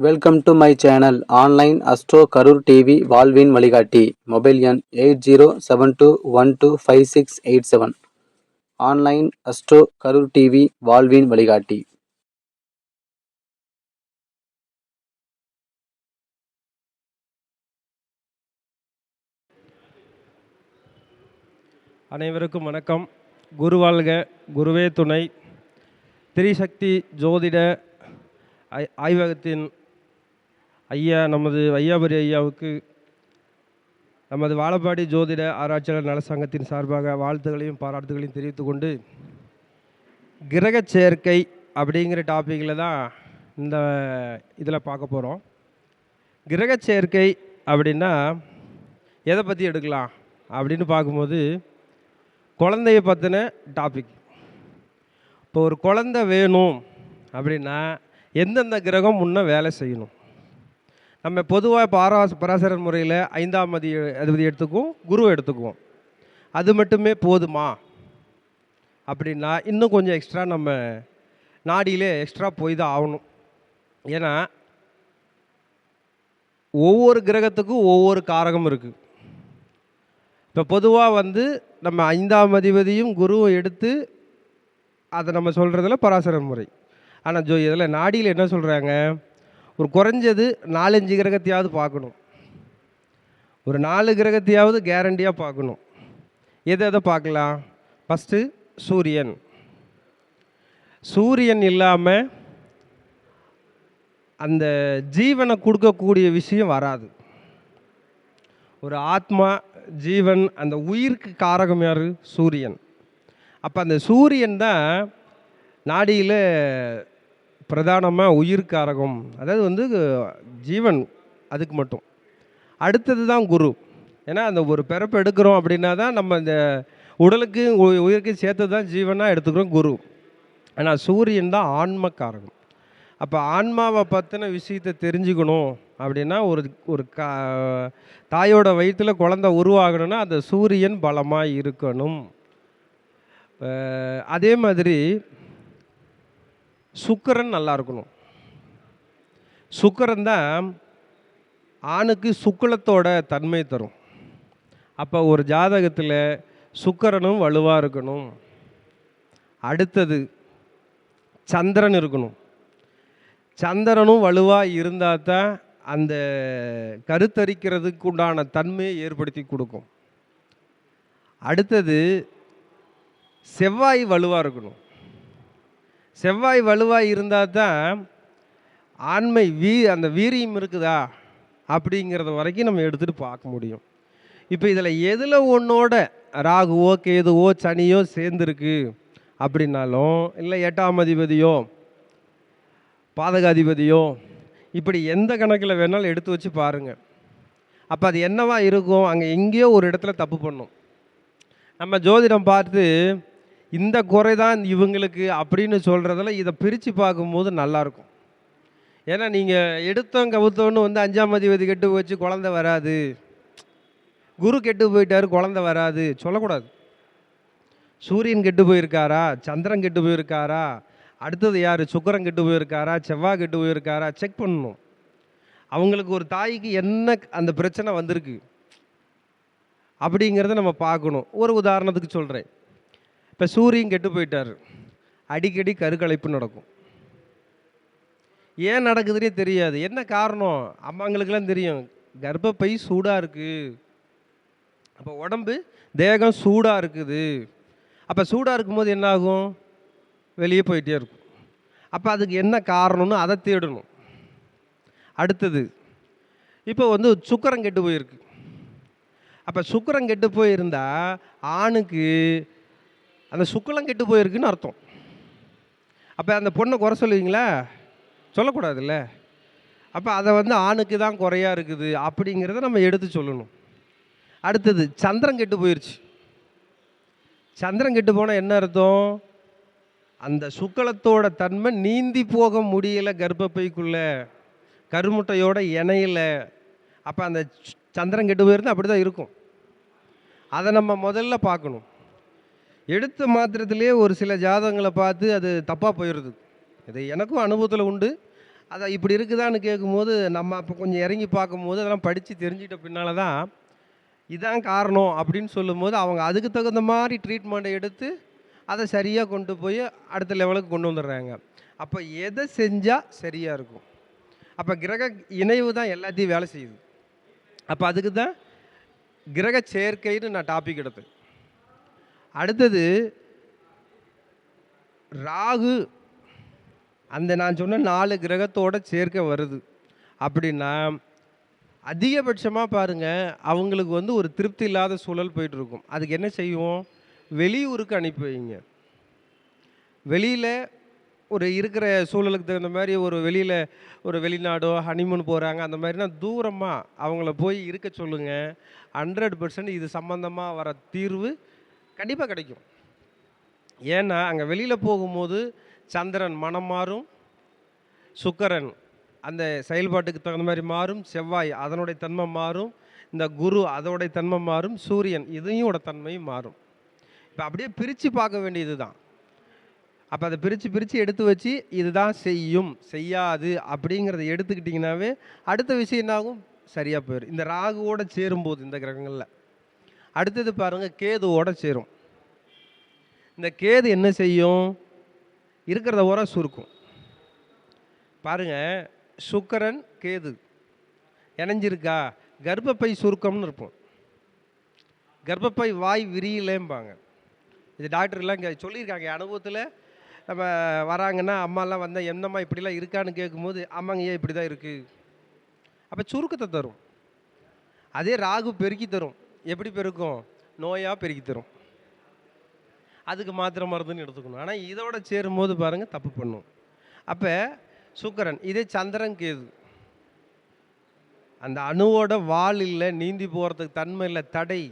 Welcome to my channel online astro Karur TV வாழ்வின் வழிகாட்டி mobile எண் eight zero seven two one two five six eight seven online astro Karur TV வாழ்வின் வழிகாட்டி அனைவருக்கும் வணக்கம். குரு வாழ்க குருவே துணை. திரிசக்தி ஜோதிட ஆய்வகத்தின் ஐயா நமது ஐயாபுரி ஐயாவுக்கு நமது வாழப்பாடி ஜோதிட ஆராய்ச்சியாளர் நலசங்கத்தின் சார்பாக வாழ்த்துக்களையும் பாராட்டுகளையும் தெரிவித்து கொண்டு கிரக சேர்க்கை அப்படிங்கிற டாப்பிக்கில் தான் இந்த இதில் பார்க்க போகிறோம் கிரக சேர்க்கை அப்படின்னா எதை பற்றி எடுக்கலாம் அப்படின்னு பார்க்கும்போது குழந்தைய பற்றின டாபிக் இப்போ ஒரு குழந்த வேணும் அப்படின்னா எந்தெந்த கிரகம் முன்ன வேலை செய்யணும்? நம்ம பொதுவாக இப்போ பாரா பராசரன் முறையில் ஐந்தாம் அதி அதிபதி எடுத்துக்குவோம் குரு எடுத்துக்குவோம். அது மட்டுமே போதுமா? அப்படின்னா இன்னும் கொஞ்சம் எக்ஸ்ட்ரா நம்ம நாடியிலே எக்ஸ்ட்ரா போய் தான் ஆகணும். ஏன்னா ஒவ்வொரு கிரகத்துக்கும் ஒவ்வொரு காரகம் இருக்குது இப்போ பொதுவாக வந்து நம்ம ஐந்தாம் அதிபதியும் குருவும் எடுத்து அதை நம்ம சொல்கிறதுல பராசர முறை. ஆனால் ஜோ இதில் நாடியில் என்ன சொல்கிறாங்க ஒரு குறைஞ்சது நாலஞ்சு கிரகத்தையாவது பார்க்கணும். ஒரு நாலு கிரகத்தையாவது கேரண்டியாக பார்க்கணும். எதை எதை பார்க்கலாம்? ஃபஸ்ட்டு சூரியன். சூரியன் இல்லாமல் அந்த ஜீவனை கொடுக்கக்கூடிய விஷயம் வராது. ஒரு ஆத்மா ஜீவன் அந்த உயிருக்கு காரகம் யார்? சூரியன். அப்போ அந்த சூரியன் தான் நாடியில் பிரதானமாக உயிர் காரகம். அதாவது வந்து ஜீவன் அதுக்கு மட்டும். அடுத்தது தான் குரு. ஏன்னா அந்த ஒரு பிறப்பு எடுக்கிறோம் அப்படின்னா தான் நம்ம இந்த உடலுக்கு உயிருக்கு சேர்த்து தான் ஜீவனாக எடுத்துக்கிறோம் குரு. ஆனால் சூரியன் தான் ஆன்ம காரகம். அப்போ ஆன்மாவை பற்றின விஷயத்தை தெரிஞ்சுக்கணும் அப்படின்னா ஒரு ஒரு கா தாயோட வயிற்றில் குழந்தை உருவாகணும்னா அந்த சூரியன் பலமாக இருக்கணும். அதே மாதிரி சுக்கரன் நல்லா இருக்கணும். சுக்கரன் தான் ஆணுக்கு சுக்குலத்தோட தன்மை தரும். அப்போ ஒரு ஜாதகத்தில் சுக்கரனும் வலுவாக இருக்கணும். அடுத்தது சந்திரன் இருக்கணும். சந்திரனும் வலுவாக இருந்தால் தான் அந்த கருத்தரிக்கிறதுக்கு உண்டான தன்மையை ஏற்படுத்தி கொடுக்கும். அடுத்தது செவ்வாய் வலுவாக இருக்கணும். செவ்வாய் வலுவாக இருந்தால் தான் ஆண்மை வீ அந்த வீரியம் இருக்குதா அப்படிங்கிறத வரைக்கும் நம்ம எடுத்துகிட்டு பார்க்க முடியும். இப்போ இதில் எதில் ஒன்றோட ராகுவோ கேதுவோ சனியோ சேர்ந்துருக்கு அப்படின்னாலும் இல்லை எட்டாம் அதிபதியோ பாதகாதிபதியோ இப்படி எந்த கணக்கில் வேணாலும் எடுத்து வச்சு பாருங்கள் அப்போ அது என்னவா இருக்கும்? அங்கே எங்கேயோ ஒரு இடத்துல தப்பு பண்ணும். நம்ம ஜோதிடம் பார்த்து இந்த குறை தான் இவங்களுக்கு அப்படின்னு சொல்கிறதுல இதை பிரித்து பார்க்கும்போது நல்லாயிருக்கும். ஏன்னா நீங்கள் எடுத்தோம் கவுத்தோன்னு வந்து அஞ்சாம் அதிபதி கெட்டு போச்சு குழந்த வராது. குரு கெட்டு போயிட்டார் குழந்த வராது. சொல்லக்கூடாது. சூரியன் கெட்டு போயிருக்காரா? சந்திரன் கெட்டு போயிருக்காரா? அடுத்தது யார்? சுக்கரம் கெட்டு போயிருக்காரா? செவ்வாய் கெட்டு போயிருக்காரா? செக் பண்ணணும். அவங்களுக்கு ஒரு தாய்க்கு என்ன அந்த பிரச்சனை வந்திருக்கு? அப்படிங்கிறத நம்ம பார்க்கணும். ஒரு உதாரணத்துக்கு சொல்கிறேன் இப்போ சூரியன் கெட்டு போயிட்டார். அடிக்கடி கருக்கலைப்பு நடக்கும். ஏன் நடக்குதுன்னே தெரியாது. என்ன காரணம்? அம்மாங்களுக்கெல்லாம் தெரியும். கர்ப்பப்பை சூடாக இருக்குது அப்போ உடம்பு தேகம் சூடாக இருக்குது. அப்போ சூடாக இருக்கும்போது என்னாகும்? வெளியே போயிட்டே இருக்கும். அப்போ அதுக்கு என்ன காரணம்னு அதை தேடணும். அடுத்தது இப்போ வந்து சுக்கரம் கெட்டு போயிருக்கு. அப்போ சுக்கரம் கெட்டு போயிருந்தால் ஆணுக்கு அந்த சுக்கலம் கெட்டு போயிருக்குன்னு அர்த்தம். அப்போ அந்த பொண்ணை குறை சொல்லுவீங்களா? சொல்லக்கூடாதுல்ல. அப்போ அதை வந்து ஆணுக்கு தான் குறையாக இருக்குது அப்படிங்கிறத நம்ம எடுத்து சொல்லணும். அடுத்தது சந்திரன் கெட்டு போயிருச்சு. சந்திரன் கெட்டு போனால் என்ன அர்த்தம்? அந்த சுக்களத்தோட தன்மை நீந்தி போக முடியல கர்ப்பப்பைக்குள்ளே. கருமுட்டையோட இணையில. அப்போ அந்த சந்திரன் கெட்டு போயிருந்தா அப்படி தான் இருக்கும். அதை நம்ம முதல்ல பார்க்கணும். எடுத்த மாத்திரத்திலே ஒரு சில ஜாதகங்களை பார்த்து அது தப்பாக போயிடுது. இது எனக்கும் அனுபவத்தில் உண்டு. அதை இப்படி இருக்குதான்னு கேட்கும்போது நம்ம அப்போ கொஞ்சம் இறங்கி பார்க்கும்போது அதெல்லாம் படித்து தெரிஞ்சிட்ட பின்னால் தான் இதான் காரணம் அப்படின்னு சொல்லும்போது அவங்க அதுக்கு தகுந்த மாதிரி ட்ரீட்மெண்ட்டை எடுத்து அதை சரியாக கொண்டு போய் அடுத்த லெவலுக்கு கொண்டு வந்துடுறாங்க. அப்போ எதை செஞ்சால் சரியாக இருக்கும்? அப்போ கிரக இணைவு தான் எல்லாத்தையும் வேலை செய்யுது. அப்போ அதுக்கு தான் கிரக சேர்க்கைன்னு நான் டாபிக் எடுத்தேன். அடுத்தது ராகு. அந்த நான் சொன்ன நாலு கிரகத்தோட சேர்க்கை வருது. அப்படின்னா அதிகபட்சமாக பாருங்கள் அவங்களுக்கு வந்து ஒரு திருப்தி இல்லாத சூழல் போயிட்டுருக்கும். அதுக்கு என்ன செய்வோம்? வெளியூருக்கு அனுப்பி வைங்க. வெளியில் ஒரு இருக்கிற சூழலுக்கு தகுந்த மாதிரி ஒரு வெளியில் ஒரு வெளிநாடோ ஹனிமூன் போகிறாங்க அந்த மாதிரினா தூரமாக அவங்கள போய் இருக்க சொல்லுங்கள் ஹண்ட்ரட் பர்சன்ட் இது சம்மந்தமாக வர தீர்வு கண்டிப்பாக கிடைக்கும். ஏன்னா அங்கே வெளியில் போகும்போது சந்திரன் மனம் மாறும் சுக்கரன் அந்த செயல்பாட்டுக்கு தகுந்த மாதிரி மாறும் செவ்வாய் அதனுடைய தன்மை மாறும் இந்த குரு அதோடைய தன்மை மாறும் சூரியன் இதையோட தன்மையும் மாறும். இப்போ அப்படியே பிரித்து பார்க்க வேண்டியது தான் அப்போ அதை பிரித்து பிரித்து எடுத்து வச்சு இதுதான் செய்யும் செய்யாது அப்படிங்கிறத எடுத்துக்கிட்டிங்கனாவே அடுத்த விஷயம் என்னாகும்? சரியாக போயிடும் இந்த ராகுவோடு சேரும்போது இந்த கிரகங்களில். அடுத்தது பாருங்கள் கேதுவோட சேரும். இந்த கேது என்ன செய்யும்? இருக்கிறத உரம் சுருக்கும். பாருங்க சுக்கரன் கேது. இணைஞ்சிருக்கா? கர்ப்பப்பை சுருக்கம்னு இருப்போம். கர்ப்பப்பை வாய் விரியலேம்பாங்க. இது டாக்டர்லாம் இங்கே சொல்லியிருக்காங்க. அனுபவத்தில் நம்ம வராங்கன்னா அம்மாலாம் வந்தால் என்னம்மா இப்படிலாம் இருக்கான்னு கேட்கும்போது ஆமாங்க ஏன் இப்படி தான் இருக்குது அப்போ சுருக்கத்தை தரும். அதே ராகு பெருக்கி தரும். எப்படி பெருக்கும்? நோயாக பெருக்கி தரும். அதுக்கு மாத்திரை மருந்துன்னு எடுத்துக்கணும். ஆனால் இதோட சேரும்போது பாருங்கள் தப்பு பண்ணும். அப்போ சுக்கரன் இதே சந்திரன் கேது. அந்த அணுவோட வால் இல்லை நீந்தி போகிறதுக்கு தன்மை இல்லை தடை.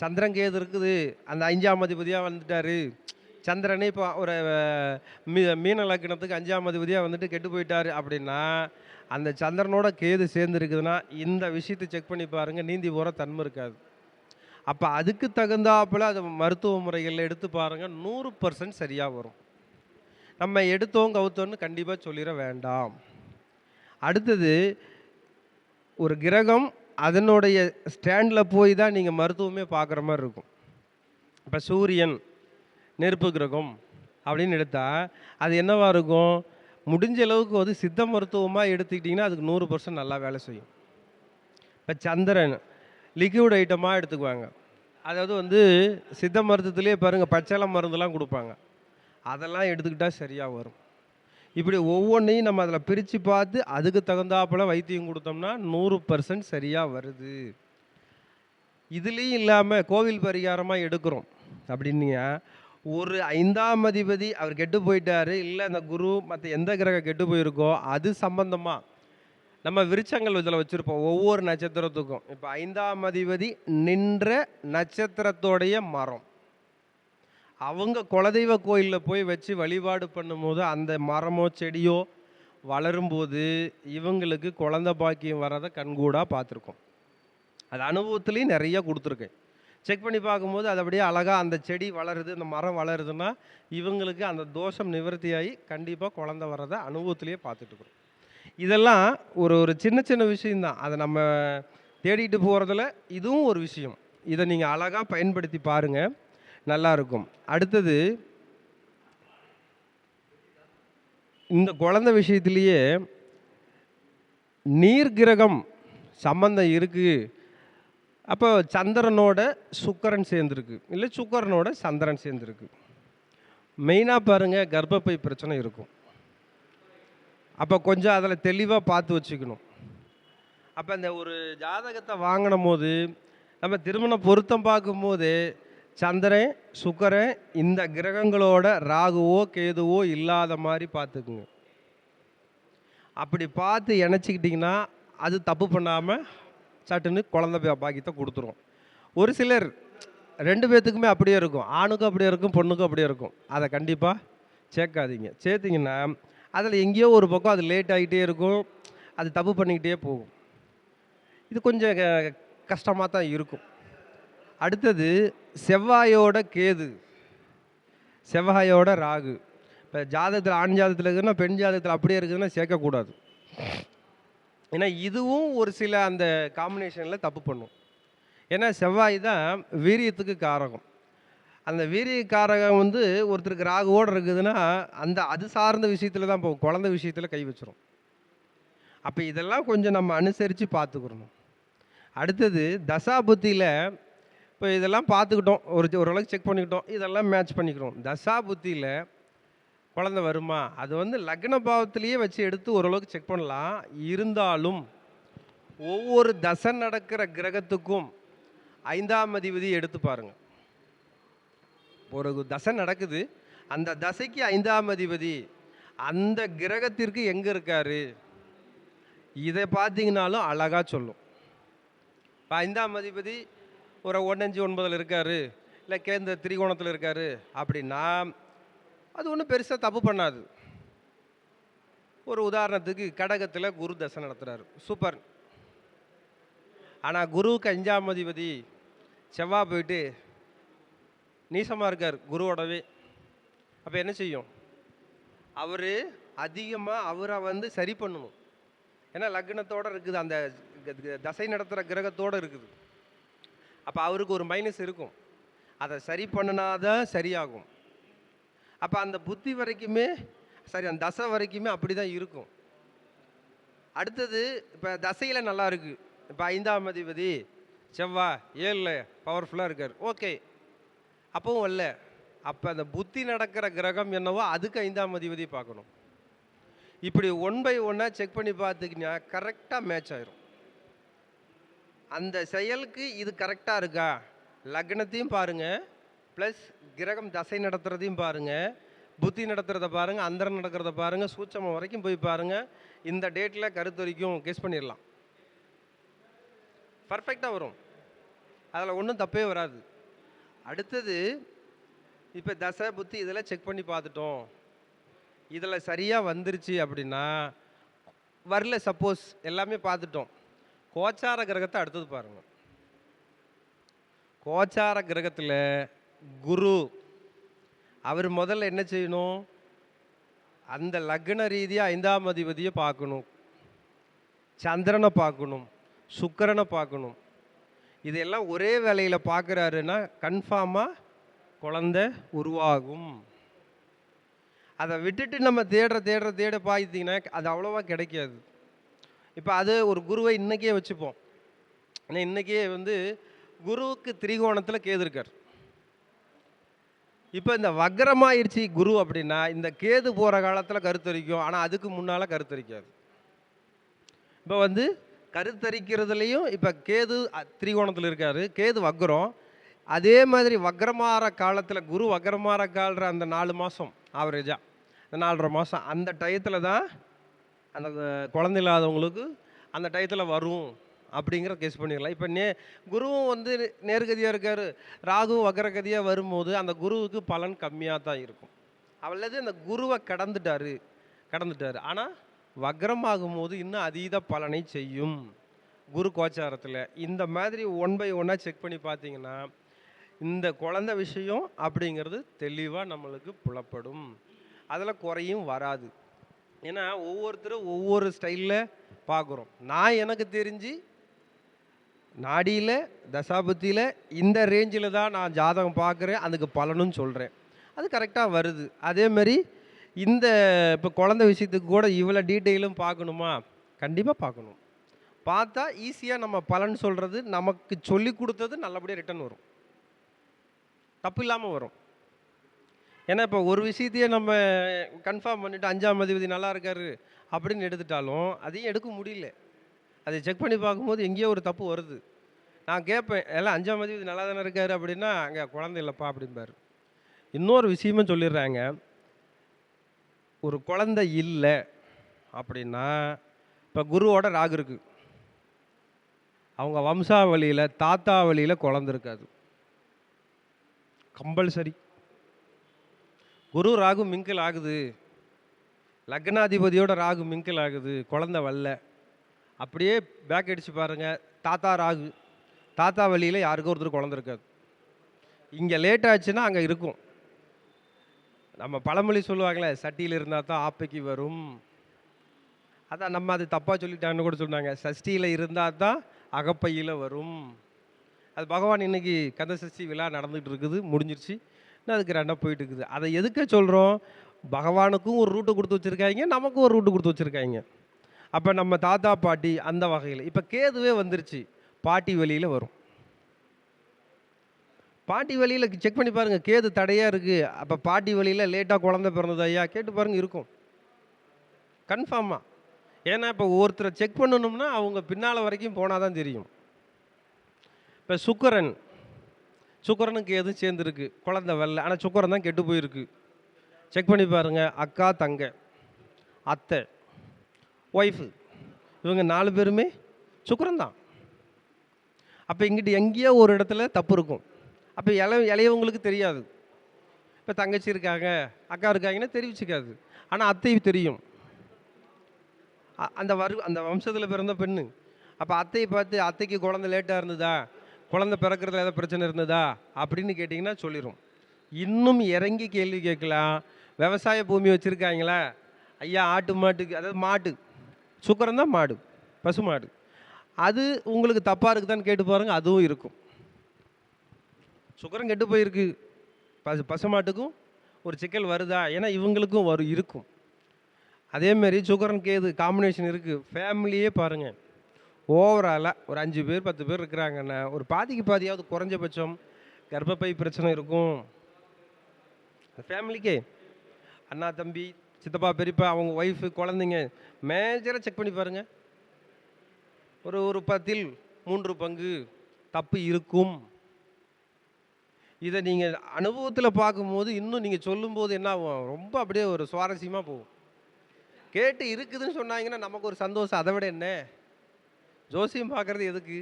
சந்திரன் கேது இருக்குது. அந்த அஞ்சாம் அதிபதியாக வந்துட்டாரு. சந்திரனே இப்போ ஒரு மீ மீன லக்னத்துக்கு அஞ்சாம் அதிபதியாக வந்துட்டு கெட்டு போயிட்டார் அப்படின்னா அந்த சந்திரனோட கேது சேர்ந்து இருக்குதுன்னா இந்த விஷயத்தை செக் பண்ணி பாருங்கள் நீந்தி போகிற தன்மை இருக்காது. அப்போ அதுக்கு தகுந்தாப்புல அது மருத்துவ முறைகளில் எடுத்து பாருங்கள் நூறு பர்சன்ட் சரியாக வரும். நம்ம எடுத்தோம் கவுத்தோன்னு கண்டிப்பாக சொல்லிட வேண்டாம். அடுத்தது ஒரு கிரகம் அதனுடைய ஸ்டாண்டில் போய் தான் நீங்கள் மருத்துவமே பார்க்குற மாதிரி இருக்கும். இப்போ சூரியன் நெருப்பு கிரகம் அப்படின்னு எடுத்தால் அது என்னவாக இருக்கும்? முடிஞ்ச அளவுக்கு வந்து சித்த மருத்துவமாக எடுத்துக்கிட்டிங்கன்னா அதுக்கு நூறு பர்சன்ட் நல்லா வேலை செய்யும். இப்போ சந்திரன் லிக்விட் ஐட்டமாக எடுத்துக்குவாங்க. அதாவது வந்து சித்த மருத்துவத்துலேயே பாருங்கள் பச்சளை மருந்துலாம் கொடுப்பாங்க. அதெல்லாம் எடுத்துக்கிட்டால் சரியாக வரும். இப்படி ஒவ்வொன்றையும் நம்ம அதில் பிரித்து பார்த்து அதுக்கு தகுந்தாப்புல வைத்தியம் கொடுத்தோம்னா நூறு பர்சன்ட் சரியாக வருது. இதுலேயும் இல்லாமல் கோவில் பரிகாரமாக எடுக்கிறோம். அப்படின்னீங்க. ஒரு ஐந்தாம் அதிபதி அவர் கெட்டு போயிட்டாரு. இல்லை அந்த குரு மற்ற எந்த கிரகம் கெட்டு போயிருக்கோ அது சம்பந்தமாக நம்ம விருச்சங்கள் இதில் வச்சுருப்போம் ஒவ்வொரு நட்சத்திரத்துக்கும். இப்போ ஐந்தாம் அதிபதி நின்ற நட்சத்திரத்தோடைய மரம். அவங்க குலதெய்வ கோயிலில் போய் வச்சு வழிபாடு பண்ணும்போது அந்த மரமோ செடியோ வளரும்போது இவங்களுக்கு குழந்த பாக்கியம் வரதை கண்கூடாக பார்த்துருக்கோம். அது அனுபவத்துலேயும் நிறைய கொடுத்துருக்கேன் செக் பண்ணி பார்க்கும்போது அது அப்படியே அழகாக அந்த செடி வளருது அந்த மரம் வளருதுன்னா இவங்களுக்கு அந்த தோஷம் நிவர்த்தியாகி கண்டிப்பாக குழந்த வர்றதை அனுபவத்திலேயே பார்த்துட்டு இருக்கிறோம் இதெல்லாம் ஒரு ஒரு சின்ன சின்ன விஷயந்தான் அதை நம்ம தேடிட்டு போகிறதுல இதுவும் ஒரு விஷயம். இதை நீங்கள் அழகாக பயன்படுத்தி பாருங்கள் நல்லா இருக்கும். அடுத்தது இந்த குழந்தை விஷயத்திலேயே நீர் கிரகம் சம்பந்தம் இருக்குது அப்போ சந்திரனோட சுக்கரன் சேர்ந்துருக்கு. இல்லை சுக்கரனோட சந்திரன் சேர்ந்துருக்கு. மெயினாக பாருங்கள் கர்ப்பப்பை பிரச்சனை இருக்கும். அப்போ கொஞ்சம் அதில் தெளிவாக பார்த்து வச்சுக்கணும். அப்போ அந்த ஒரு ஜாதகத்தை வாங்கின போது நம்ம திருமண பொருத்தம் பார்க்கும்போது சந்திரன் சுக்கரன் இந்த கிரகங்களோட ராகுவோ கேதுவோ இல்லாத மாதிரி பார்த்துக்குங்க. அப்படி பார்த்து இணைச்சிக்கிட்டிங்கன்னா அது தப்பு பண்ணாமல் சட்டுன்னு குழந்தை பாக்கியத்தை கொடுத்துரும். ஒரு சிலர் ரெண்டு பேர்த்துக்குமே அப்படியே இருக்கும். ஆணுக்கும் அப்படியே இருக்கும் பொண்ணுக்கும் அப்படியே இருக்கும். அதை கண்டிப்பாக சேர்க்காதீங்க. சேர்த்திங்கன்னா அதில் எங்கேயோ ஒரு பக்கம் அது லேட் ஆகிட்டே இருக்கும். அது தப்பு பண்ணிக்கிட்டே போகும். இது கொஞ்சம் கஷ்டமாக தான் இருக்கும். அடுத்தது செவ்வாயோட கேது. செவ்வாயோட ராகு. இப்போ ஜாதகத்தில் ஆண் ஜாதகத்தில் இருக்குதுன்னா பெண் ஜாதகத்தில் அப்படியே இருக்குதுன்னா சேர்க்கக்கூடாது. ஏன்னா இதுவும் ஒரு சில அந்த காம்பினேஷனில் தப்பு பண்ணும். ஏன்னா செவ்வாய் தான் வீரியத்துக்கு காரகம். அந்த வீரிய காரகம் வந்து ஒருத்தருக்கு ராகுவோடு இருக்குதுன்னா அந்த அது சார்ந்த விஷயத்தில் தான் போகும். குழந்த விஷயத்தில் கை வச்சிரும். அப்போ இதெல்லாம் கொஞ்சம் நம்ம அனுசரித்து பார்த்துக்கிறணும் அடுத்தது தசா புத்தியில் இப்போ இதெல்லாம் பார்த்துக்கிட்டோம் ஒரு ஓரளவுக்கு செக் பண்ணிக்கிட்டோம். இதெல்லாம் மேட்ச் பண்ணிக்கிறோம். தசா புத்தியில் குழந்தை வருமா? அது வந்து லக்ன பாவத்திலேயே வச்சு எடுத்து ஓரளவுக்கு செக் பண்ணலாம். இருந்தாலும் ஒவ்வொரு தசை நடக்கிற கிரகத்துக்கும் ஐந்தாம் அதிபதி எடுத்து பாருங்கள் ஒரு தசை நடக்குது. அந்த தசைக்கு ஐந்தாம் அதிபதி அந்த கிரகத்திற்கு எங்கே இருக்காரு? இதை பார்த்தீங்கனாலும் அழகாக சொல்லும். இப்போ ஐந்தாம் அதிபதி ஒரு ஒன்னஞ்சு ஒன்பதில் இருக்காரு. இல்லை கேந்த திரிகோணத்தில் இருக்காரு. அப்படின்னா அது ஒன்றும் பெருசாக தப்பு பண்ணாது. ஒரு உதாரணத்துக்கு கடகத்தில் குரு தசை நடத்துகிறாரு சூப்பர். ஆனால் குருவுக்கு அஞ்சாம் அதிபதி செவ்வாய் போயிட்டு நீசமாக இருக்கார் குருவோடவே. அப்போ என்ன செய்யும்? அவர் அதிகமாக அவரை வந்து சரி பண்ணணும். ஏன்னா லக்னத்தோடு இருக்குது அந்த க- க- தசை நடத்துகிற கிரகத்தோடு இருக்குது. அப்போ அவருக்கு ஒரு மைனஸ் இருக்கும். அதை சரி பண்ணினாதான் சரியாகும். அப்போ அந்த புத்தி வரைக்குமே சரி அந்த தசை வரைக்குமே அப்படி தான் இருக்கும். அடுத்தது இப்போ தசையில் நல்லா இருக்குது இப்போ ஐந்தாம் அதிபதி செவ்வாய் ஏழில் பவர்ஃபுல்லாக இருக்கார். ஓகே. அப்பவும் வரல அப்போ அந்த புத்தி நடக்கிற கிரகம் என்னவோ அதுக்கு ஐந்தாம் அதிபதி பார்க்கணும். இப்படி ஒன் பை ஒன்னாக செக் பண்ணி பார்த்துக்கினா கரெக்டாக மேட்ச் ஆயிரும். அந்த செயலுக்கு இது கரெக்டாக இருக்கா? லக்னத்தையும் பாருங்கள் ப்ளஸ் கிரகம் தசை நடத்துறதையும் பாருங்கள் புத்தி நடத்துகிறத பாருங்கள் அந்தரம் நடக்கிறத பாருங்க சூட்சமம் வரைக்கும் போய் பாருங்கள் இந்த டேட்டில் கருத்து வரைக்கும் கெஸ் பண்ணிடலாம். பர்ஃபெக்டாக வரும். அதில் ஒன்றும் தப்பே வராது. அடுத்தது இப்போ தசை புத்தி இதெல்லாம் செக் பண்ணி பார்த்துட்டோம். இதில் சரியாக வந்துருச்சு அப்படின்னா வரல சப்போஸ் எல்லாமே பார்த்துட்டோம். கோச்சார கிரகத்தை அடுத்தது பாருங்கள் கோச்சார கிரகத்தில் குரு. அவர் முதல்ல என்ன செய்யணும்? அந்த லக்ன ரீதியாக ஐந்தாம் அதிபதியை பார்க்கணும். சந்திரனை பார்க்கணும். சுக்கரனை பார்க்கணும். இதெல்லாம் ஒரே வேலையில் பார்க்குறாருன்னா கன்ஃபார்மாக குழந்தை உருவாகும். அதை விட்டுட்டு நம்ம தேடுற தேடுற தேட பார்த்தீங்கன்னா அது அவ்வளோவா கிடைக்காது. இப்போ அது ஒரு குருவை இன்னைக்கே வச்சுப்போம். ஆனால் இன்னைக்கே வந்து குருவுக்கு திரிகோணத்தில் கேது இருக்கார். இப்போ இந்த வக்ரமாயிருச்சு குரு அப்படின்னா இந்த கேது போகிற காலத்தில் கருத்தரிக்கும் ஆனால் அதுக்கு முன்னால் கருத்தரிக்காது. இப்போ வந்து கருத்தரிக்கிறதுலையும் இப்போ கேது திரிகோணத்தில் இருக்கார் கேது வக்ரம். அதே மாதிரி வக்ரமாற காலத்தில் குரு வக்ரமாற காலற அந்த நாலு மாதம் ஆவரேஜாக இந்த நாலரை மாதம் அந்த டயத்தில் தான் அந்த குழந்தை இல்லாதவங்களுக்கு அந்த டயத்தில் வரும். அப்படிங்கிற கெஸ் பண்ணிடலாம் இப்போ நே குருவும் வந்து நேர்கதியாக இருக்கார். ராகுவும் வக்ரகதியாக வரும்போது அந்த குருவுக்கு பலன் கம்மியாக தான் இருக்கும். அல்லது அந்த குருவை கடந்துட்டாரு கடந்துட்டார். ஆனால் வக்ரமாகும் போது இன்னும் அதீத பலனை செய்யும். குரு கோச்சாரத்தில் இந்த மாதிரி ஒன் பை ஒன்னாக செக் பண்ணி பார்த்தீங்கன்னா இந்த குழந்தை விஷயம் அப்படிங்கிறது தெளிவாக நம்மளுக்கு புலப்படும். அதில் குறையும் வராது. ஏன்னா ஒவ்வொருத்தரும் ஒவ்வொரு ஸ்டைலில் பார்க்குறோம் நான் எனக்கு தெரிஞ்சு நாடியில் தசாபுத்தியில் இந்த ரேஞ்சில் தான் நான் ஜாதகம் பார்க்குறேன். அதுக்கு பலனும் சொல்கிறேன் அது கரெக்டாக வருது. அதே மாதிரி இந்த இப்போ குழந்தை விஷயத்துக்கு கூட இவ்வளோ டீட்டெயிலும் பார்க்கணுமா? கண்டிப்பாக பார்க்கணும். பார்த்தா ஈஸியாக நம்ம பலன் சொல்கிறது நமக்கு சொல்லி கொடுத்தது நல்லபடியாக ரிட்டர்ன் வரும். தப்பு இல்லாமல் வரும். ஏன்னா இப்போ ஒரு விஷயத்தையே நம்ம கன்ஃபார்ம் பண்ணிவிட்டு அஞ்சாம் அதிபதி நல்லா இருக்காரு அப்படின்னு எடுத்துட்டாலும் அதையும் எடுக்க முடியல. அதை செக் பண்ணி பார்க்கும்போது எங்கேயோ ஒரு தப்பு வருது. நான் கேட்பேன் எல்லாம் அஞ்சாம் அதிபதி நல்லா தானே இருக்காரு? அப்படின்னா அங்கே குழந்தை இல்லைப்பா அப்படிம்பார். இன்னொரு விஷயமும் சொல்லிடுறாங்க. ஒரு குழந்தை இல்லை அப்படின்னா இப்போ குருவோட ராகு இருக்கு. அவங்க வம்சாவளியில் தாத்தா வழியில் குழந்த இருக்காது. கம்பல்சரி. குரு ராகு மிங்கிள் ஆகுது. லக்னாதிபதியோட ராகு மிங்கிள் ஆகுது. குழந்தை வரல. அப்படியே பேக் அடித்து பாருங்கள் தாத்தா ராகு. தாத்தா வழியில் யாருக்கும் ஒருத்தர் குழந்தை இருக்காது. இங்கே லேட் ஆச்சுன்னா அங்கே இருக்கும். நம்ம பழமொழி சொல்லுவாங்களே சட்டியில் இருந்தால் தான் ஆப்பைக்கு வரும். அதான் நம்ம அது தப்பாக சொல்லிட்டான்னு கூட சொன்னாங்க. சஷ்டியில் இருந்தால் தான் அகப்பையில் வரும். அது பகவான் இன்றைக்கி கந்த சஷ்டி விழா நடந்துகிட்டு இருக்குது முடிஞ்சிருச்சு. இன்னும் அதுக்கு ரெண்டாக போயிட்டு இருக்குது. அதை எதுக்க சொல்கிறோம் பகவானுக்கும் ஒரு ரூட்டு கொடுத்து வச்சுருக்காங்க நமக்கும் ஒரு ரூட்டு கொடுத்து வச்சுருக்காங்க. அப்போ நம்ம தாத்தா பாட்டி அந்த வகையில். இப்போ கேதுவே வந்துருச்சு. பாட்டி வழியில் வரும். பாட்டி வழியில் செக் பண்ணி பாருங்கள் கேது தடையாக இருக்குது அப்போ பாட்டி வழியில் லேட்டாக குழந்தை பிறந்தது ஐயா. கேட்டு பாருங்கள் இருக்கும். கன்ஃபார்மாக ஏன்னா இப்போ ஒருத்தரை செக் பண்ணணும்னா அவங்க பின்னால் வரைக்கும் போனால் தான் தெரியும். இப்போ சுக்கரன். சுக்கரனுக்கு எதுவும் சேர்ந்துருக்கு. குழந்தை வரல. ஆனால் சுக்கரன் தான் கெட்டு போயிருக்கு. செக் பண்ணி பாருங்கள் அக்கா தங்க. அத்தை. ஒய்ஃபு இவங்க நாலு பேருமே சுக்கரந்தான் அப்போ இங்கிட்டு எங்கேயோ ஒரு இடத்துல தப்பு இருக்கும். அப்போ இலை இளையவங்களுக்கு தெரியாது. இப்போ தங்கச்சி இருக்காங்க அக்கா இருக்காங்கன்னா தெரிவிச்சுக்காது. ஆனால் அத்தை தெரியும். அ- அந்த வரு அந்த வம்சத்தில் பிறந்த பெண்ணு. அப்போ அத்தையை பார்த்து அத்தைக்கு குழந்தை லேட்டாக இருந்ததா? குழந்தை பிறக்கிறதுல ஏதாவது பிரச்சனை இருந்ததா? அப்படின்னு கேட்டிங்கன்னா சொல்லிடும் இன்னும் இறங்கி கேள்வி கேட்கலாம். விவசாய பூமி வச்சுருக்காங்களா? ஐயா ஆட்டு மாட்டுக்கு அதாவது மாட்டு. சுக்கரம் தான் மாடு பசு மாடு அது உங்களுக்கு தப்பாக இருக்குதான்னு கேட்டு பாருங்கள் அதுவும் இருக்கும். சுக்கரம் கெட்டு போயிருக்கு. பசு பசுமாட்டுக்கும் ஒரு சிக்கல் வருதா? ஏன்னா இவங்களுக்கும் வரும் இருக்கும். அதேமாரி சுக்கரன் கேது காம்பினேஷன் இருக்குது ஃபேமிலியே பாருங்கள் ஓவராலாக ஒரு அஞ்சு பேர் பத்து பேர் இருக்கிறாங்கன்னா ஒரு பாதிக்கு பாதியாவது குறைஞ்சபட்சம் கர்ப்பப்பை பிரச்சனை இருக்கும். ஃபேமிலிக்கே அண்ணா தம்பி சித்தப்பா பெரியப்பா அவங்க ஒய்ஃபு குழந்தைங்க மேஜராக செக் பண்ணி பாருங்கள் ஒரு ஒரு பத்தில் மூன்று பங்கு தப்பு இருக்கும். இதை நீங்கள் அனுபவத்தில் பார்க்கும்போது இன்னும் நீங்கள் சொல்லும்போது என்ன ஆகும்? ரொம்ப அப்படியே ஒரு சுவாரஸ்யமாக போகும். கேட்டு இருக்குதுன்னு சொன்னாங்கன்னா நமக்கு ஒரு சந்தோஷம். அதை விட என்ன? ஜோசியம் பார்க்குறது எதுக்கு?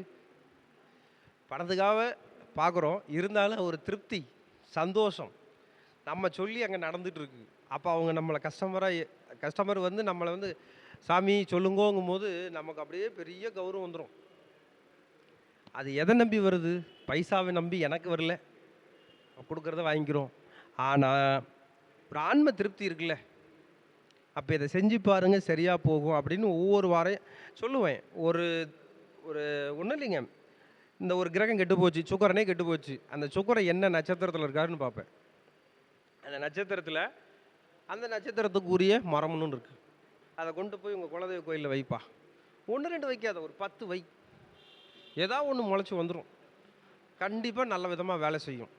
பணத்துக்காக பார்க்குறோம். இருந்தாலும் ஒரு திருப்தி சந்தோஷம். நம்ம சொல்லி அங்கே நடந்துகிட்ருக்கு அப்போ அவங்க நம்மளை கஸ்டமராக கஸ்டமர் வந்து நம்மளை வந்து சாமி சொல்லுங்கோங்கும் போது நமக்கு அப்படியே பெரிய கௌரவம் வந்துடும் அது எதை நம்பி வருது? பைசாவை நம்பி எனக்கு வரல. கொடுக்குறத வாங்கிக்கிறோம். ஆனால் ஒரு ஆன்ம திருப்தி இருக்குல்ல. அப்போ இதை செஞ்சு பாருங்க சரியாக போகும் அப்படின்னு ஒவ்வொரு வாரம் சொல்லுவேன். ஒரு ஒரு ஒன்றும் இல்லைங்க. இந்த ஒரு கிரகம் கெட்டு போச்சு சுக்கரனே கெட்டு போச்சு அந்த சுக்கரை என்ன நட்சத்திரத்தில் இருக்காருன்னு பார்ப்பேன். அந்த நட்சத்திரத்தில் அந்த நட்சத்திரத்துக்கு உரிய மரம்னு இருக்கு. அதை கொண்டு போய் உங்கள் குலதெய்வ கோயிலில் வைப்பா. ஒன்று ரெண்டு வைக்காத ஒரு பத்து வை. ஏதாவது ஒன்று முளைச்சி வந்துடும் கண்டிப்பாக நல்ல விதமாக வேலை செய்யும்.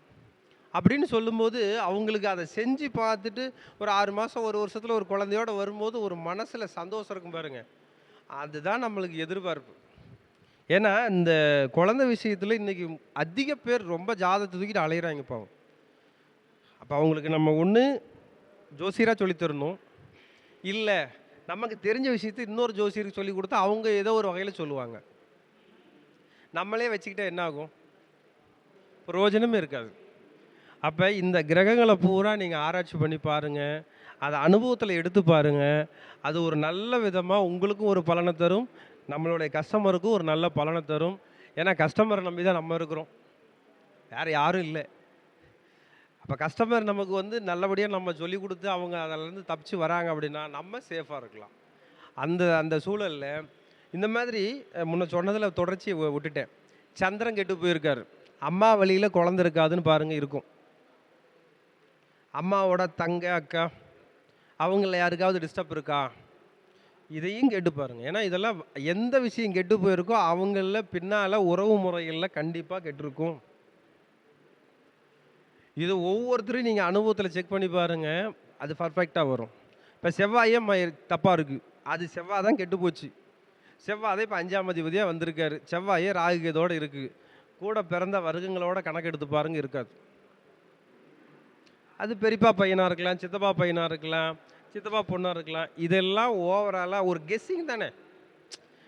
அப்படின்னு சொல்லும்போது அவங்களுக்கு அதை செஞ்சு பார்த்துட்டு ஒரு ஆறு மாதம் ஒரு வருஷத்தில் ஒரு குழந்தையோட வரும்போது ஒரு மனசில் சந்தோஷம் இருக்கும் பாருங்கள் அதுதான் நம்மளுக்கு எதிர்பார்ப்பு. ஏன்னா இந்த குழந்தை விஷயத்தில் இன்றைக்கி அதிக பேர் ரொம்ப ஜாதத்தை தூக்கிட்டு அலையிறாங்க பாவம். இப்போ அவங்களுக்கு நம்ம ஒன்று ஜோசியராக சொல்லித்தரணும் இல்லை நமக்கு தெரிஞ்ச விஷயத்தை இன்னொரு ஜோசியருக்கு சொல்லி கொடுத்தா அவங்க ஏதோ ஒரு வகையில் சொல்லுவாங்க. நம்மளே வச்சுக்கிட்டா என்ன ஆகும்? பிரயோஜனமே இருக்காது. அப்போ இந்த கிரகங்களை பூரா நீங்கள் ஆராய்ச்சி பண்ணி பாருங்கள் அதை அனுபவத்தில் எடுத்து பாருங்கள் அது ஒரு நல்ல விதமாக உங்களுக்கும் ஒரு பலனை தரும். நம்மளுடைய கஸ்டமருக்கும் ஒரு நல்ல பலனை தரும். ஏன்னா கஸ்டமரை நம்பி தான் நம்ம இருக்கிறோம். வேறு யாரும் இல்லை. அப்போ கஸ்டமர் நமக்கு வந்து நல்லபடியாக நம்ம சொல்லி கொடுத்து அவங்க அதிலேருந்து தப்பிச்சு வராங்க அப்படின்னா நம்ம சேஃபாக இருக்கலாம். அந்த அந்த சூழலில் இந்த மாதிரி முன்ன சொன்னதில் தொடர்ச்சி விட்டுட்டேன். சந்திரன் கெட்டு போயிருக்கார். அம்மா வழியில் குழந்தை இருக்காதுன்னு பாருங்கள் இருக்கும். அம்மாவோட தங்க அக்கா அவங்கள யாருக்காவது டிஸ்டர்ப் இருக்கா? இதையும் கேட்டு பாருங்கள் ஏன்னா இதெல்லாம் எந்த விஷயம் கெட்டு போயிருக்கோ அவங்கள பின்னால் உறவு முறைகளில் கண்டிப்பாக கெட்டிருக்கும். இது ஒவ்வொருத்தரையும் நீங்கள் அனுபவத்தில் செக் பண்ணி பாருங்கள் அது பர்ஃபெக்டாக வரும். இப்போ செவ்வாயே மயிர் தப்பாக இருக்குது அது செவ்வாய் தான் கெட்டு போச்சு. செவ்வாய் தான் இப்போ அஞ்சாம் அதிபதியாக வந்திருக்காரு. செவ்வாயே ராகுகேதோடு இருக்குது கூட பிறந்த வருகங்களோட கணக்கெடுத்து பாருங்க இருக்காது. அது பெரியப்பா பையனாக இருக்கலாம் சித்தப்பா பையனாக இருக்கலாம் சித்தப்பா பொண்ணாக இருக்கலாம். இதெல்லாம் ஓவராலாக ஒரு கெஸ்ஸிங் தானே.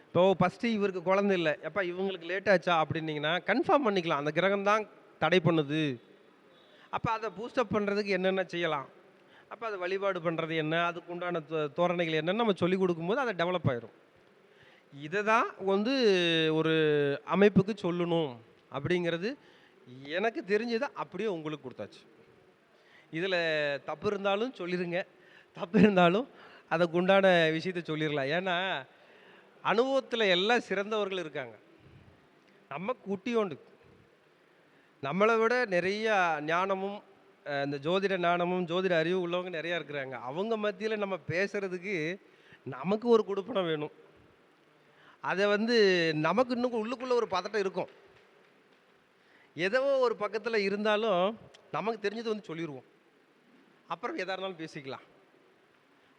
இப்போ ஃபஸ்ட்டு இவருக்கு குழந்தை இல்லை. எப்பா இவங்களுக்கு லேட் ஆச்சா? அப்படின்னீங்கன்னா கன்ஃபார்ம் பண்ணிக்கலாம். அந்த கிரகம் தான் தடை பண்ணுது. அப்போ அதை பூஸ்டப் பண்ணுறதுக்கு என்னென்ன செய்யலாம்? அப்போ அதை வழிபாடு பண்ணுறது என்ன? அதுக்கு உண்டான தோ- தோரணைகள் என்னன்னு நம்ம சொல்லிக் கொடுக்கும்போது அதை டெவலப் ஆயிரும். இதை தான் வந்து ஒரு அமைப்புக்கு சொல்லணும் அப்படிங்கிறது எனக்கு தெரிஞ்சதை அப்படியே உங்களுக்கு கொடுத்தாச்சு. இதில் தப்பு இருந்தாலும் சொல்லிடுங்க தப்பு இருந்தாலும் அதுக்கு உண்டான விஷயத்த சொல்லிடலாம். ஏன்னா அனுபவத்தில் எல்லாம் சிறந்தவர்கள் இருக்காங்க. நம்ம குட்டியோண்டு நம்மளை விட நிறைய ஞானமும் இந்த ஜோதிட ஞானமும் ஜோதிட அறிவு உள்ளவங்க நிறையா இருக்கிறாங்க. அவங்க மத்தியில் நம்ம பேசுகிறதுக்கு நமக்கு ஒரு கொடுப்பனம் வேணும். அதை வந்து நமக்கு இன்னும் உள்ளுக்குள்ளே ஒரு பதட்டம் இருக்கும். ஏதோ ஒரு பக்கத்தில் இருந்தாலும் நமக்கு தெரிஞ்சது வந்து சொல்லிடுவோம் அப்புறம் எதாக இருந்தாலும் பேசிக்கலாம்.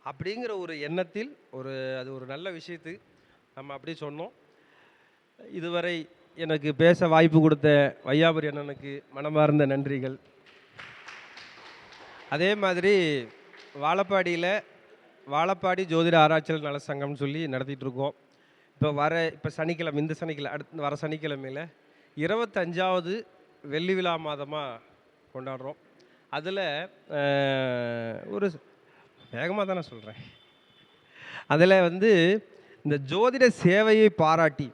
அப்படிங்கிற ஒரு எண்ணத்தில் ஒரு அது ஒரு நல்ல விஷயத்து நம்ம அப்படி சொன்னோம். இதுவரை எனக்கு பேச வாய்ப்பு கொடுத்த வையாபுரி அண்ணனுக்கு மனமார்ந்த நன்றிகள். அதே மாதிரி வாழப்பாடியில் வாழப்பாடி ஜோதிட ஆராய்ச்சியல் நல சங்கம்னு சொல்லி நடத்திட்டு இருக்கோம். இப்போ வர இப்போ சனிக்கிழமை இந்த சனிக்கிழமை அடுத்து வர சனிக்கிழமையில் இருபத்தஞ்சாவது வெள்ளி விழா மாதமாக கொண்டாடுறோம். அதில் ஒரு வேகமாக தானே சொல்கிறேன் அதில் வந்து இந்த ஜோதிட சேவையை பாராட்டி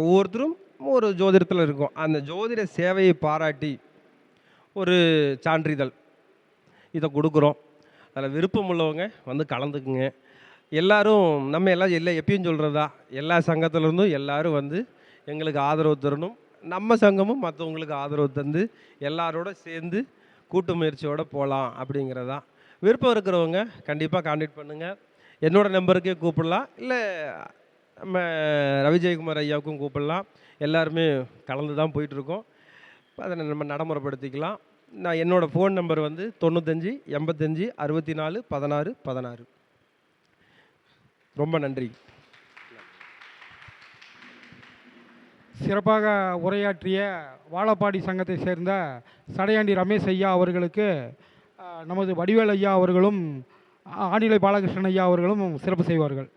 ஒவ்வொருத்தரும் ஒரு ஜோதிடத்தில் இருக்கும். அந்த ஜோதிட சேவையை பாராட்டி ஒரு சான்றிதழ். இதை கொடுக்குறோம். அதில் விருப்பம் உள்ளவங்க வந்து கலந்துக்குங்க. எல்லோரும் நம்ம எல்லாம் எல்லா எப்பயும் சொல்கிறதா எல்லா சங்கத்திலேருந்தும் எல்லாரும் வந்து எங்களுக்கு ஆதரவு தரணும். நம்ம சங்கமும் மற்றவங்களுக்கு ஆதரவு தந்து எல்லாரோட சேர்ந்து கூட்டு முயற்சியோடு போகலாம் அப்படிங்கிறதா. விருப்பம் இருக்கிறவங்க கண்டிப்பாக காண்டாக்ட் பண்ணுங்கள் என்னோடய நம்பருக்கே கூப்பிடலாம். இல்லை நம்ம ரவிஜெயக்குமார் ஐயாவுக்கும் கூப்பிடலாம். எல்லாருமே கலந்து தான் போயிட்டுருக்கோம். அதை நம்ம நடைமுறைப்படுத்திக்கலாம். நான் என்னோடய ஃபோன் நம்பர் வந்து தொண்ணூத்தஞ்சு எண்பத்தஞ்சு அறுபத்தி நாலு பதினாறு பதினாறு. ரொம்ப நன்றி. சிறப்பாக உரையாற்றிய வாழப்பாடி சங்கத்தை சேர்ந்த சடையாண்டி ரமேஷ் ஐயா அவர்களுக்கு நமது வடிவேல் ஐயா அவர்களும் ஆனிலை ஆணிலை பாலகிருஷ்ணன் ஐயா அவர்களும் சிறப்பு செய்வார்கள்.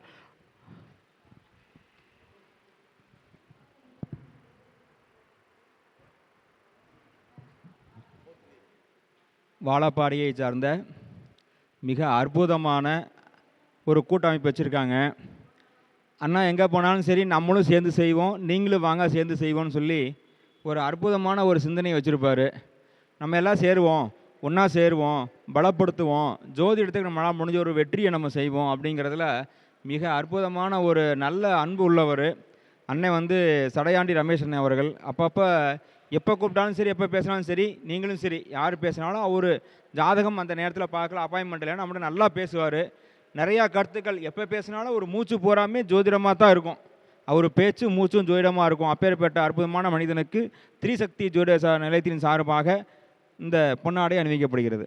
வாழப்பாடியை சார்ந்த மிக அற்புதமான ஒரு கூட்டமைப்பு வச்சுருக்காங்க. அண்ணா எங்கே போனாலும் சரி நம்மளும் சேர்ந்து செய்வோம் நீங்களும் வாங்க சேர்ந்து செய்வோம்னு சொல்லி ஒரு அற்புதமான ஒரு சிந்தனையை வச்சுருப்பார். நம்ம எல்லாம் சேருவோம் ஒன்றா சேருவோம் பலப்படுத்துவோம் ஜோதி இடத்துக்கு நம்மளால் முடிஞ்ச ஒரு வெற்றியை நம்ம செய்வோம் அப்படிங்கிறதுல மிக அற்புதமான ஒரு நல்ல அன்பு உள்ளவர். அண்ணன் வந்து சடையாண்டி ரமேஷ் அண்ணன் அவர்கள். அப்பப்போ எப்போ கூப்பிட்டாலும் சரி எப்போ பேசினாலும் சரி நீங்களும் சரி யார் பேசினாலும் அவர் ஜாதகம் அந்த நேரத்தில் பார்க்கல அப்பாயின்மெண்ட் இல்லைன்னா நம்மகிட்ட நல்லா பேசுவார். நிறையா கருத்துக்கள் எப்போ பேசினாலும் ஒரு மூச்சு போகாமே ஜோதிடமாக தான் இருக்கும். அவர் பேச்சு மூச்சும் ஜோதிடமாக இருக்கும். அப்பேற்பட்ட அற்புதமான மனிதனுக்கு திரிசக்தி ஜோதிட நிலையத்தின் சார்பாக இந்த பொன்னாடை அணிவிக்கப்படுகிறது.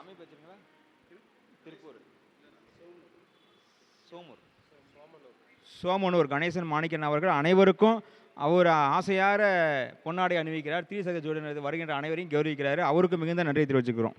அமைப்பு வச்சுருங்களா திருப்பூர். சோமூர். சோமனூர். கணேசன் மாணிக்கன் அவர்கள் அனைவருக்கும் அவர் ஆசையார பொன்னாடை அணிவிக்கிறார். திரிசக ஜோடி வருகின்ற அனைவரையும் கௌரவிக்கிறார். அவருக்கு மிகுந்த நன்றி தெரிவிச்சுக்கிறோம்.